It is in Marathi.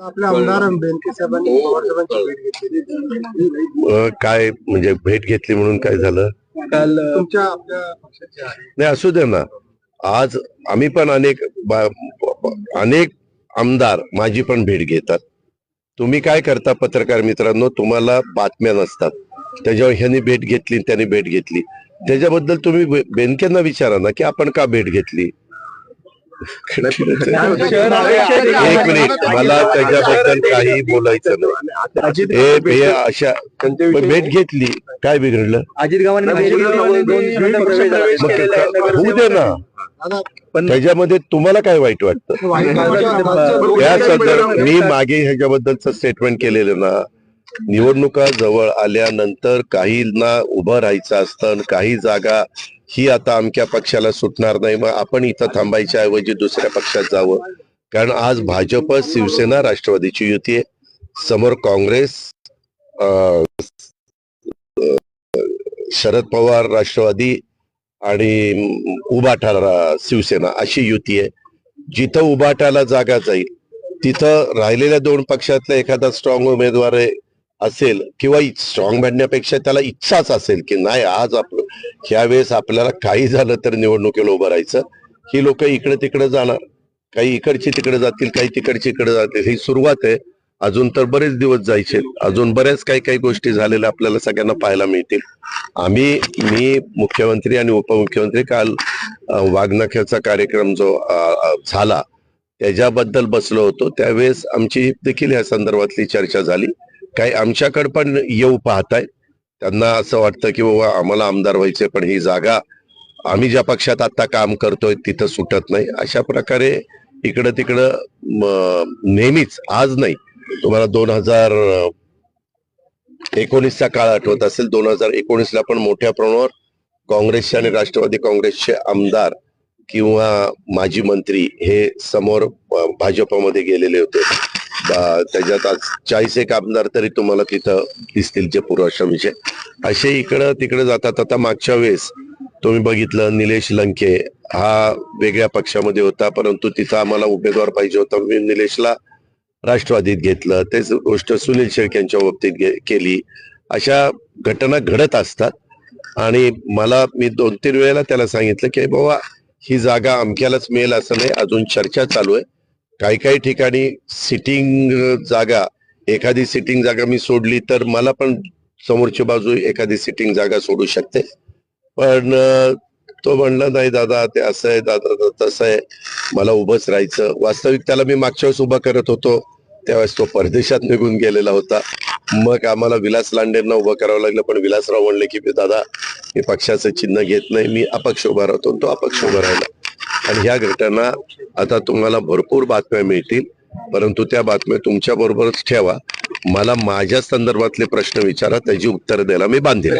आपल्या आमदार बेनके साहेबांनी पवार साहेबांची भेट घेतली. अ, काय म्हणजे भेट घेतली म्हणून काय झालं? काल तुमच्या आपल्या पक्षाचे आहे. नाही असू दे ना. आज आम्ही पण अनेक बा- अनेक आमदार माझी पण भेट घेतात. तुम्ही काय करता पत्रकार मित्रांनो? तुम्हाला बातम्या नसतात. त्याच्यावर ह्यांनी भेट घेतली त्यांनी भेट घेतली. त्याच्याबद्दल तुम्ही बे- बेनकेंना विचारा ना की आपण का भेट घेतली? एक मिनिट मला त्याच्याबद्दल काही बोलायचं नाही. हे हे अशा भेट घेतली. काय बिघडलं? अजित होऊ दे ना. दादा, त्याच्यामध्ये तुम्हाला काय वाईट वाटतं. या मी मागे ह्याच्याबद्दलच स्टेटमेंट केलेलं ना. निवडणुका जवळ आल्यानंतर काहींना उभं राहायचं असतं आणि काही जागा ही आता अमक्या पक्षाला सुटणार नाही. मग आपण इथं थांबायच्या ऐवजी दुसऱ्या पक्षात जावं. कारण आज भाजप शिवसेना राष्ट्रवादीची युती आहे. समोर काँग्रेस शरद पवार राष्ट्रवादी आणि उभा रा- शिवसेना अशी युती आहे. जिथं उबाटाला जागा जाईल तिथं राहिलेल्या दोन पक्षातला एखादा स्ट्रॉंग उमेदवार आहे- असेल किंवा स्ट्रॉंग बनण्यापेक्षा त्याला इच्छाच असेल की नाही आज आपलं ह्या वेळेस आपल्याला काही झालं तर निवडणुकीला उभं राहायचं. ही लोक इकडे तिकडे जाणार. काही इकडची तिकडे जातील काही तिकडची इकडे जातील. ही सुरुवात आहे. अजून तर बरेच दिवस जायचे अजून बऱ्याच काही काही गोष्टी झालेल्या आपल्याला सगळ्यांना पाहायला मिळतील. आम्ही मी मुख्यमंत्री आणि उपमुख्यमंत्री काल वाघनाख्याचा कार्यक्रम जो झाला त्याच्याबद्दल बसलो होतो. त्यावेळेस आमची देखील या संदर्भातली चर्चा झाली. काही आमच्याकडे पण येऊ पाहताय त्यांना असं वाटतं की बाबा आम्हाला आमदार व्हायचे पण ही जागा आम्ही ज्या पक्षात आता काम करतोय तिथं सुटत नाही. अशा प्रकारे इकडं तिकडं नेहमीच आज नाही. तुम्हाला दोन हजार एकोणीसचा काळ आठवत असेल दोन हजार एकोणीसला पण मोठ्या प्रमाणावर काँग्रेसचे आणि राष्ट्रवादी काँग्रेसचे आमदार किंवा माजी मंत्री हे समोर भाजपमध्ये गेलेले होते. त्याच्यात आज चाळीस एक आमदार तरी तुम्हाला तिथं दिसतील जे पूर्वाश्रमीचे. असे इकडं तिकडे जातात. आता मागच्या वेळेस तुम्ही बघितलं निलेश लंके हा वेगळ्या पक्षामध्ये होता परंतु तिथं आम्हाला उमेदवार पाहिजे होता. मी निलेशला राष्ट्रवादीत घेतलं. तेच गोष्ट सुनील शेळके यांच्या बाबतीत केली. अशा घटना घडत असतात. आणि मला मी दोन तीन वेळेला त्याला सांगितलं की बाबा ही जागा अमक्यालाच मिळेल असं नाही. अजून चर्चा चालू आहे. काही काही ठिकाणी सिटिंग जागा एखादी सिटिंग जागा मी सोडली तर मला पण समोरची बाजू एखादी सिटिंग जागा सोडू शकते. पण तो म्हणला नाही दादा ते असं आहे दादा तसं आहे. मला उभंच राहायचं. वास्तविक त्याला मी मागच्या वेळेस उभा करत होतो. त्यावेळेस तो परदेशात निघून गेलेला होता. मग आम्हाला विलास लांडेंना उभं करावं लागलं पण विलासराव म्हणले की दादा मी पक्षाचं चिन्ह घेत नाही मी अपक्ष उभा राहतो तो अपक्ष उभा राहिला. आणि ह्या घटना आता तुम्हाला भरपूर बातम्या मिळतील परंतु त्या बातम्या तुमच्या बरोबरच ठेवा. मला माझ्या संदर्भातले प्रश्न विचारा त्याची उत्तर द्यायला मी बांधील